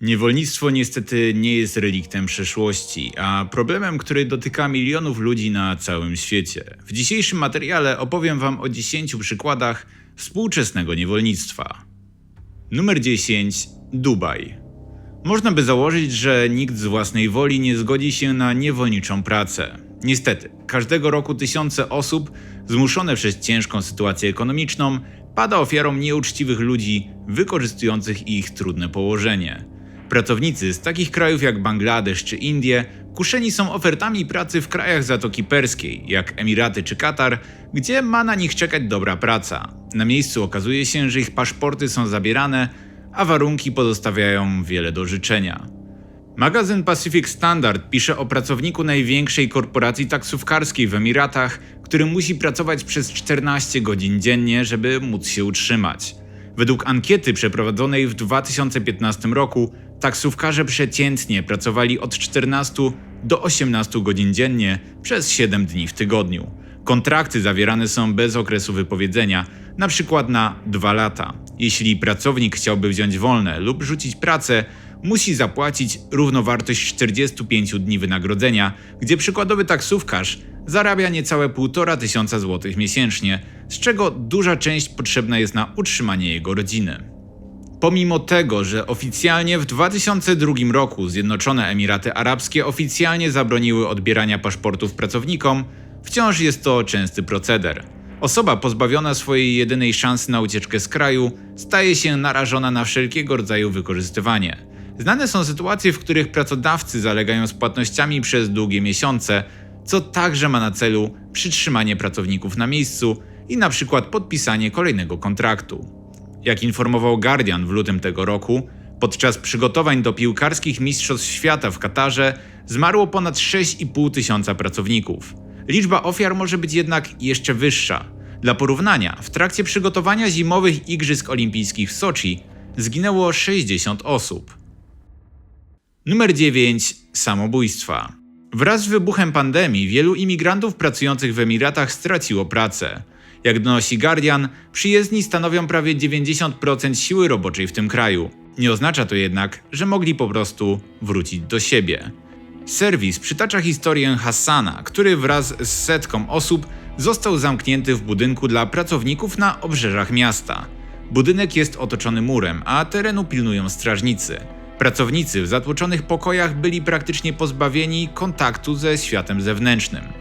Niewolnictwo niestety nie jest reliktem przeszłości, a problemem, który dotyka milionów ludzi na całym świecie. W dzisiejszym materiale opowiem Wam o 10 przykładach współczesnego niewolnictwa. Numer 10. Dubaj. Można by założyć, że nikt z własnej woli nie zgodzi się na niewolniczą pracę. Niestety, każdego roku tysiące osób, zmuszone przez ciężką sytuację ekonomiczną, pada ofiarą nieuczciwych ludzi wykorzystujących ich trudne położenie. Pracownicy z takich krajów jak Bangladesz czy Indie kuszeni są ofertami pracy w krajach Zatoki Perskiej, jak Emiraty czy Katar, gdzie ma na nich czekać dobra praca. Na miejscu okazuje się, że ich paszporty są zabierane, a warunki pozostawiają wiele do życzenia. Magazyn Pacific Standard pisze o pracowniku największej korporacji taksówkarskiej w Emiratach, który musi pracować przez 14 godzin dziennie, żeby móc się utrzymać. Według ankiety przeprowadzonej w 2015 roku, taksówkarze przeciętnie pracowali od 14 do 18 godzin dziennie przez 7 dni w tygodniu. Kontrakty zawierane są bez okresu wypowiedzenia, na przykład na 2 lata. Jeśli pracownik chciałby wziąć wolne lub rzucić pracę, musi zapłacić równowartość 45 dni wynagrodzenia, gdzie przykładowy taksówkarz zarabia niecałe 1,5 tysiąca złotych miesięcznie, z czego duża część potrzebna jest na utrzymanie jego rodziny. Pomimo tego, że oficjalnie w 2002 roku Zjednoczone Emiraty Arabskie oficjalnie zabroniły odbierania paszportów pracownikom, wciąż jest to częsty proceder. Osoba pozbawiona swojej jedynej szansy na ucieczkę z kraju staje się narażona na wszelkiego rodzaju wykorzystywanie. Znane są sytuacje, w których pracodawcy zalegają z płatnościami przez długie miesiące, co także ma na celu przytrzymanie pracowników na miejscu i na przykład podpisanie kolejnego kontraktu. Jak informował Guardian w lutym tego roku, podczas przygotowań do piłkarskich Mistrzostw Świata w Katarze zmarło ponad 6,5 tysiąca pracowników. Liczba ofiar może być jednak jeszcze wyższa. Dla porównania, w trakcie przygotowania zimowych Igrzysk Olimpijskich w Soczi zginęło 60 osób. Numer 9. Samobójstwa. Wraz z wybuchem pandemii wielu imigrantów pracujących w Emiratach straciło pracę. Jak donosi Guardian, przyjezdni stanowią prawie 90% siły roboczej w tym kraju. Nie oznacza to jednak, że mogli po prostu wrócić do siebie. Serwis przytacza historię Hassana, który wraz z setką osób został zamknięty w budynku dla pracowników na obrzeżach miasta. Budynek jest otoczony murem, a terenu pilnują strażnicy. Pracownicy w zatłoczonych pokojach byli praktycznie pozbawieni kontaktu ze światem zewnętrznym.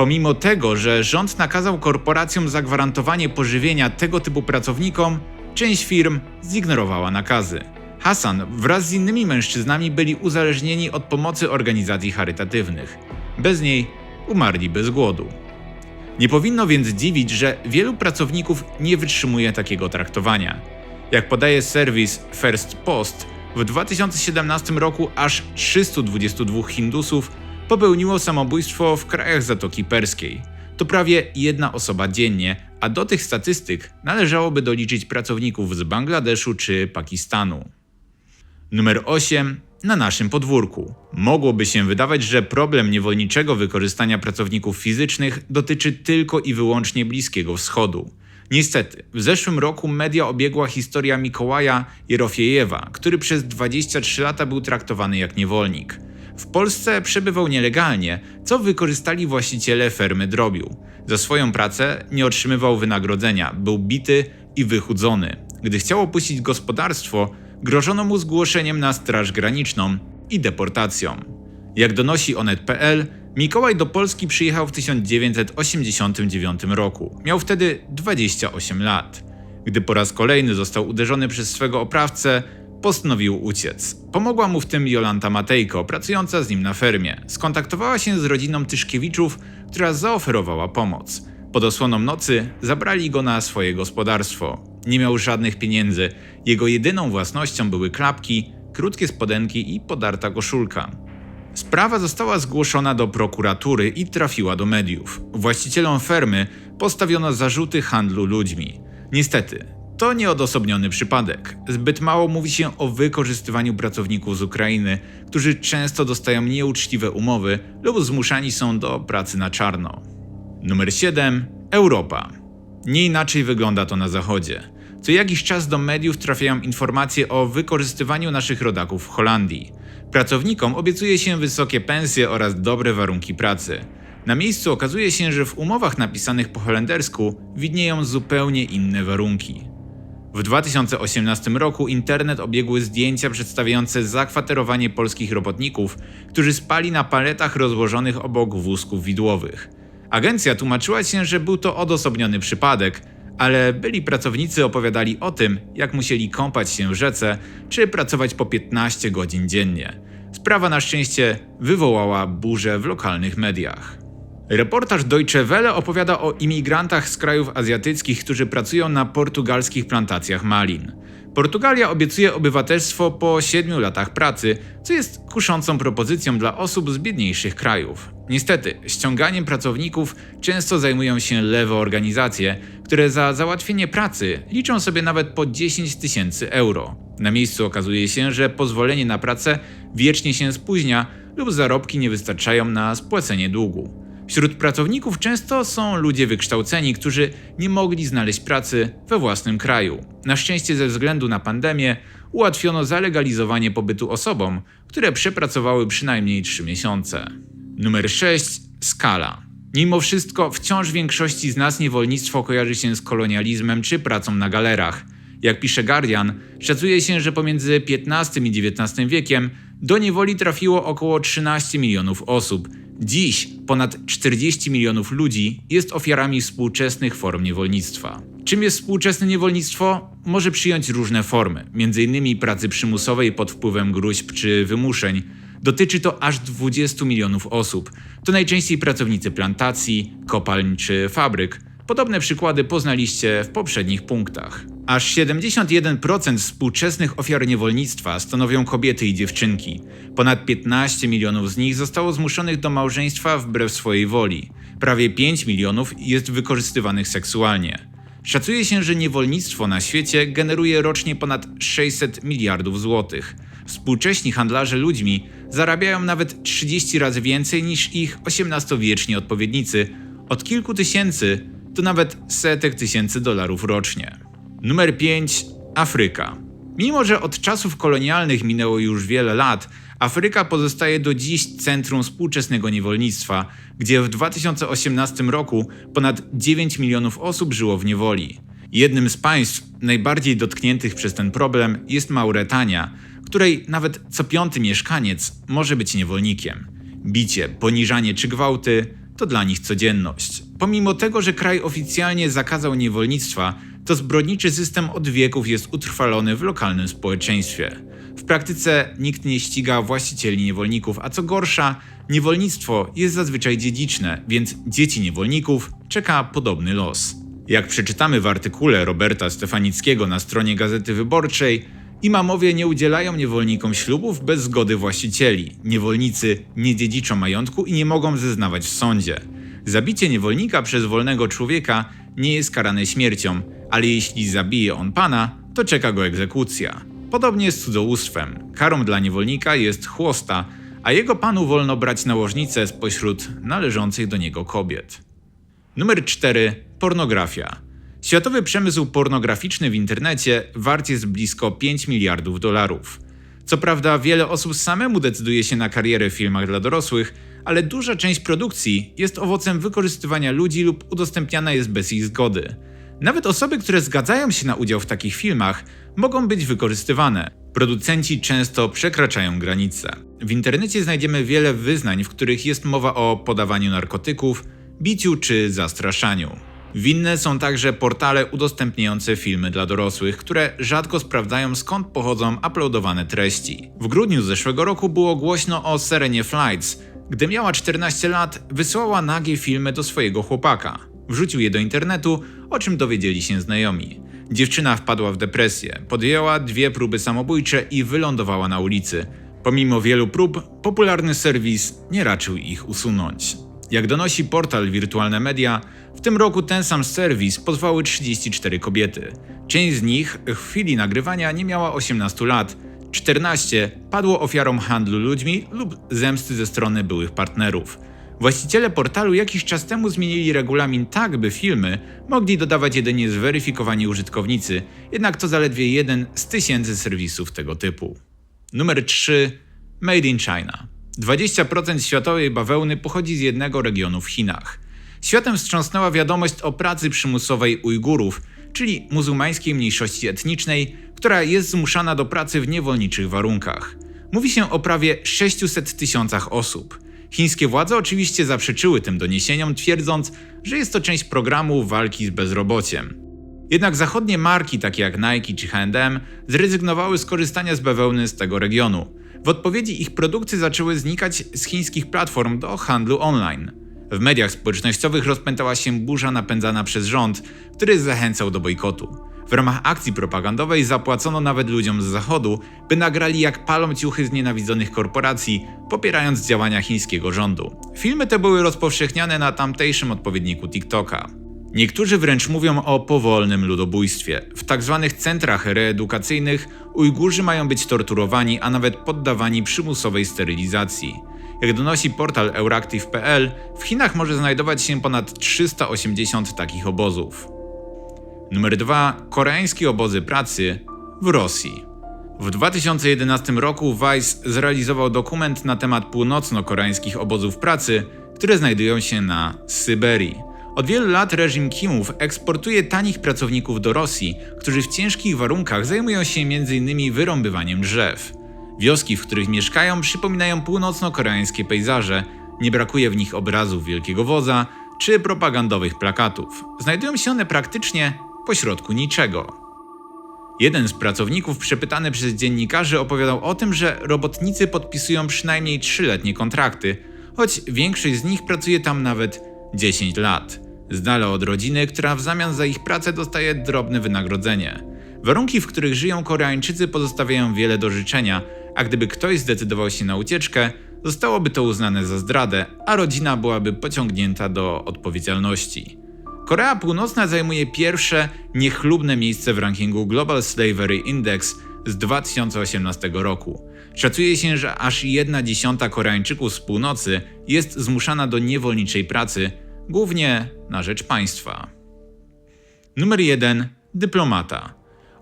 Pomimo tego, że rząd nakazał korporacjom zagwarantowanie pożywienia tego typu pracownikom, część firm zignorowała nakazy. Hassan wraz z innymi mężczyznami byli uzależnieni od pomocy organizacji charytatywnych. Bez niej umarli bez głodu. Nie powinno więc dziwić, że wielu pracowników nie wytrzymuje takiego traktowania. Jak podaje serwis First Post, w 2017 roku aż 322 Hindusów popełniło samobójstwo w krajach Zatoki Perskiej. To prawie jedna osoba dziennie, a do tych statystyk należałoby doliczyć pracowników z Bangladeszu czy Pakistanu. Numer 8. Na naszym podwórku. Mogłoby się wydawać, że problem niewolniczego wykorzystania pracowników fizycznych dotyczy tylko i wyłącznie Bliskiego Wschodu. Niestety, w zeszłym roku media obiegła historia Mikołaja Jerofiejewa, który przez 23 lata był traktowany jak niewolnik. W Polsce przebywał nielegalnie, co wykorzystali właściciele fermy drobiu. Za swoją pracę nie otrzymywał wynagrodzenia, był bity i wychudzony. Gdy chciał opuścić gospodarstwo, grożono mu zgłoszeniem na Straż Graniczną i deportacją. Jak donosi onet.pl, Mikołaj do Polski przyjechał w 1989 roku. Miał wtedy 28 lat. Gdy po raz kolejny został uderzony przez swego oprawcę, postanowił uciec. Pomogła mu w tym Jolanta Matejko, pracująca z nim na fermie. Skontaktowała się z rodziną Tyszkiewiczów, która zaoferowała pomoc. Pod osłoną nocy zabrali go na swoje gospodarstwo. Nie miał żadnych pieniędzy. Jego jedyną własnością były klapki, krótkie spodenki i podarta koszulka. Sprawa została zgłoszona do prokuratury i trafiła do mediów. Właścicielom fermy postawiono zarzuty handlu ludźmi. Niestety, to nieodosobniony przypadek. Zbyt mało mówi się o wykorzystywaniu pracowników z Ukrainy, którzy często dostają nieuczciwe umowy lub zmuszani są do pracy na czarno. Numer 7. Europa. Nie inaczej wygląda to na zachodzie. Co jakiś czas do mediów trafiają informacje o wykorzystywaniu naszych rodaków w Holandii. Pracownikom obiecuje się wysokie pensje oraz dobre warunki pracy. Na miejscu okazuje się, że w umowach napisanych po holendersku widnieją zupełnie inne warunki. W 2018 roku internet obiegły zdjęcia przedstawiające zakwaterowanie polskich robotników, którzy spali na paletach rozłożonych obok wózków widłowych. Agencja tłumaczyła się, że był to odosobniony przypadek, ale byli pracownicy opowiadali o tym, jak musieli kąpać się w rzece czy pracować po 15 godzin dziennie. Sprawa na szczęście wywołała burzę w lokalnych mediach. Reportaż Deutsche Welle opowiada o imigrantach z krajów azjatyckich, którzy pracują na portugalskich plantacjach malin. Portugalia obiecuje obywatelstwo po 7 latach pracy, co jest kuszącą propozycją dla osób z biedniejszych krajów. Niestety, ściąganiem pracowników często zajmują się lewe organizacje, które za załatwienie pracy liczą sobie nawet po 10 tysięcy euro. Na miejscu okazuje się, że pozwolenie na pracę wiecznie się spóźnia lub zarobki nie wystarczają na spłacenie długu. Wśród pracowników często są ludzie wykształceni, którzy nie mogli znaleźć pracy we własnym kraju. Na szczęście ze względu na pandemię ułatwiono zalegalizowanie pobytu osobom, które przepracowały przynajmniej 3 miesiące. Numer 6. Skala. Mimo wszystko wciąż większości z nas niewolnictwo kojarzy się z kolonializmem czy pracą na galerach. Jak pisze Guardian, szacuje się, że pomiędzy XV i XIX wiekiem do niewoli trafiło około 13 milionów osób. Dziś ponad 40 milionów ludzi jest ofiarami współczesnych form niewolnictwa. Czym jest współczesne niewolnictwo? Może przyjąć różne formy, m.in. pracy przymusowej pod wpływem gruźb czy wymuszeń. Dotyczy to aż 20 milionów osób. To najczęściej pracownicy plantacji, kopalń czy fabryk. Podobne przykłady poznaliście w poprzednich punktach. Aż 71% współczesnych ofiar niewolnictwa stanowią kobiety i dziewczynki. Ponad 15 milionów z nich zostało zmuszonych do małżeństwa wbrew swojej woli. Prawie 5 milionów jest wykorzystywanych seksualnie. Szacuje się, że niewolnictwo na świecie generuje rocznie ponad 600 miliardów złotych. Współcześni handlarze ludźmi zarabiają nawet 30 razy więcej niż ich XVIII-wieczni odpowiednicy, od kilku tysięcy do nawet setek tysięcy dolarów rocznie. Numer 5. Afryka. Mimo, że od czasów kolonialnych minęło już wiele lat, Afryka pozostaje do dziś centrum współczesnego niewolnictwa, gdzie w 2018 roku ponad 9 milionów osób żyło w niewoli. Jednym z państw najbardziej dotkniętych przez ten problem jest Mauretania, której nawet co piąty mieszkaniec może być niewolnikiem. Bicie, poniżanie czy gwałty to dla nich codzienność. Pomimo tego, że kraj oficjalnie zakazał niewolnictwa, to zbrodniczy system od wieków jest utrwalony w lokalnym społeczeństwie. W praktyce nikt nie ściga właścicieli niewolników, a co gorsza, niewolnictwo jest zazwyczaj dziedziczne, więc dzieci niewolników czeka podobny los. Jak przeczytamy w artykule Roberta Stefanickiego na stronie Gazety Wyborczej, imamowie nie udzielają niewolnikom ślubów bez zgody właścicieli. Niewolnicy nie dziedziczą majątku i nie mogą zeznawać w sądzie. Zabicie niewolnika przez wolnego człowieka nie jest karane śmiercią, ale jeśli zabije on pana, to czeka go egzekucja. Podobnie z cudzołóstwem. Karą dla niewolnika jest chłosta, a jego panu wolno brać nałożnicę spośród należących do niego kobiet. Numer 4. Pornografia. Światowy przemysł pornograficzny w internecie wart jest blisko 5 miliardów dolarów. Co prawda, wiele osób samemu decyduje się na karierę w filmach dla dorosłych, ale duża część produkcji jest owocem wykorzystywania ludzi lub udostępniana jest bez ich zgody. Nawet osoby, które zgadzają się na udział w takich filmach, mogą być wykorzystywane. Producenci często przekraczają granice. W internecie znajdziemy wiele wyznań, w których jest mowa o podawaniu narkotyków, biciu czy zastraszaniu. Winne są także portale udostępniające filmy dla dorosłych, które rzadko sprawdzają skąd pochodzą uploadowane treści. W grudniu zeszłego roku było głośno o Serenie Flights. Gdy miała 14 lat, wysłała nagie filmy do swojego chłopaka. Wrzucił je do internetu, o czym dowiedzieli się znajomi. Dziewczyna wpadła w depresję, podjęła dwie próby samobójcze i wylądowała na ulicy. Pomimo wielu prób, popularny serwis nie raczył ich usunąć. Jak donosi portal Wirtualne Media, w tym roku ten sam serwis pozwały 34 kobiety. Część z nich w chwili nagrywania nie miała 18 lat, 14 padło ofiarą handlu ludźmi lub zemsty ze strony byłych partnerów. Właściciele portalu jakiś czas temu zmienili regulamin tak, by filmy mogli dodawać jedynie zweryfikowani użytkownicy, jednak to zaledwie jeden z tysięcy serwisów tego typu. Numer 3. Made in China. 20% światowej bawełny pochodzi z jednego regionu w Chinach. Światem wstrząsnęła wiadomość o pracy przymusowej Ujgurów, czyli muzułmańskiej mniejszości etnicznej, która jest zmuszana do pracy w niewolniczych warunkach. Mówi się o prawie 600 tysiącach osób. Chińskie władze oczywiście zaprzeczyły tym doniesieniom, twierdząc, że jest to część programu walki z bezrobociem. Jednak zachodnie marki takie jak Nike czy H&M zrezygnowały z korzystania z bawełny z tego regionu. W odpowiedzi ich produkty zaczęły znikać z chińskich platform do handlu online. W mediach społecznościowych rozpętała się burza napędzana przez rząd, który zachęcał do bojkotu. W ramach akcji propagandowej zapłacono nawet ludziom z zachodu, by nagrali jak palą ciuchy z nienawidzonych korporacji, popierając działania chińskiego rządu. Filmy te były rozpowszechniane na tamtejszym odpowiedniku TikToka. Niektórzy wręcz mówią o powolnym ludobójstwie. W tzw. centrach reedukacyjnych Ujgurzy mają być torturowani, a nawet poddawani przymusowej sterylizacji. Jak donosi portal Euractiv.pl, w Chinach może znajdować się ponad 380 takich obozów. Numer 2. Koreańskie obozy pracy w Rosji. W 2011 roku Vice zrealizował dokument na temat północno-koreańskich obozów pracy, które znajdują się na Syberii. Od wielu lat reżim Kimów eksportuje tanich pracowników do Rosji, którzy w ciężkich warunkach zajmują się m.in. wyrąbywaniem drzew. Wioski, w których mieszkają, przypominają północno-koreańskie pejzaże. Nie brakuje w nich obrazów wielkiego woza czy propagandowych plakatów. Znajdują się one praktycznie pośrodku niczego. Jeden z pracowników przepytany przez dziennikarzy opowiadał o tym, że robotnicy podpisują przynajmniej 3-letnie kontrakty, choć większość z nich pracuje tam nawet 10 lat. Z od rodziny, która w zamian za ich pracę dostaje drobne wynagrodzenie. Warunki, w których żyją Koreańczycy pozostawiają wiele do życzenia, a gdyby ktoś zdecydował się na ucieczkę, zostałoby to uznane za zdradę, a rodzina byłaby pociągnięta do odpowiedzialności. Korea Północna zajmuje pierwsze niechlubne miejsce w rankingu Global Slavery Index z 2018 roku. Szacuje się, że aż jedna dziesiąta Koreańczyków z północy jest zmuszana do niewolniczej pracy, głównie na rzecz państwa. Numer 1. Dyplomata.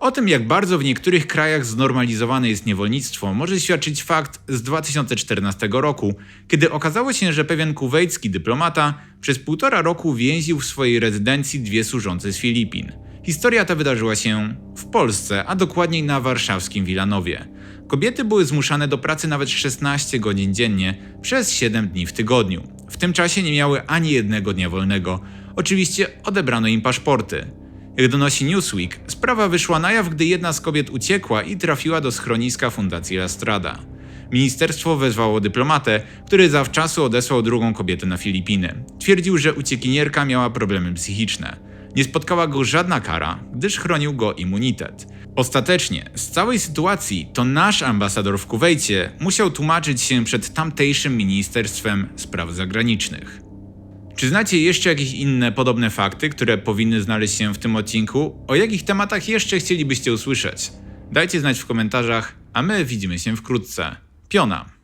O tym, jak bardzo w niektórych krajach znormalizowane jest niewolnictwo, może świadczyć fakt z 2014 roku, kiedy okazało się, że pewien kuwejski dyplomata przez półtora roku więził w swojej rezydencji dwie służące z Filipin. Historia ta wydarzyła się w Polsce, a dokładniej na warszawskim Wilanowie. Kobiety były zmuszane do pracy nawet 16 godzin dziennie przez 7 dni w tygodniu. W tym czasie nie miały ani jednego dnia wolnego. Oczywiście odebrano im paszporty. Jak donosi Newsweek, sprawa wyszła na jaw, gdy jedna z kobiet uciekła i trafiła do schroniska Fundacji La Strada. Ministerstwo wezwało dyplomatę, który zawczasu odesłał drugą kobietę na Filipiny. Twierdził, że uciekinierka miała problemy psychiczne. Nie spotkała go żadna kara, gdyż chronił go immunitet. Ostatecznie, z całej sytuacji to nasz ambasador w Kuwejcie musiał tłumaczyć się przed tamtejszym Ministerstwem Spraw Zagranicznych. Czy znacie jeszcze jakieś inne podobne fakty, które powinny znaleźć się w tym odcinku? O jakich tematach jeszcze chcielibyście usłyszeć? Dajcie znać w komentarzach, a my widzimy się wkrótce. Piona!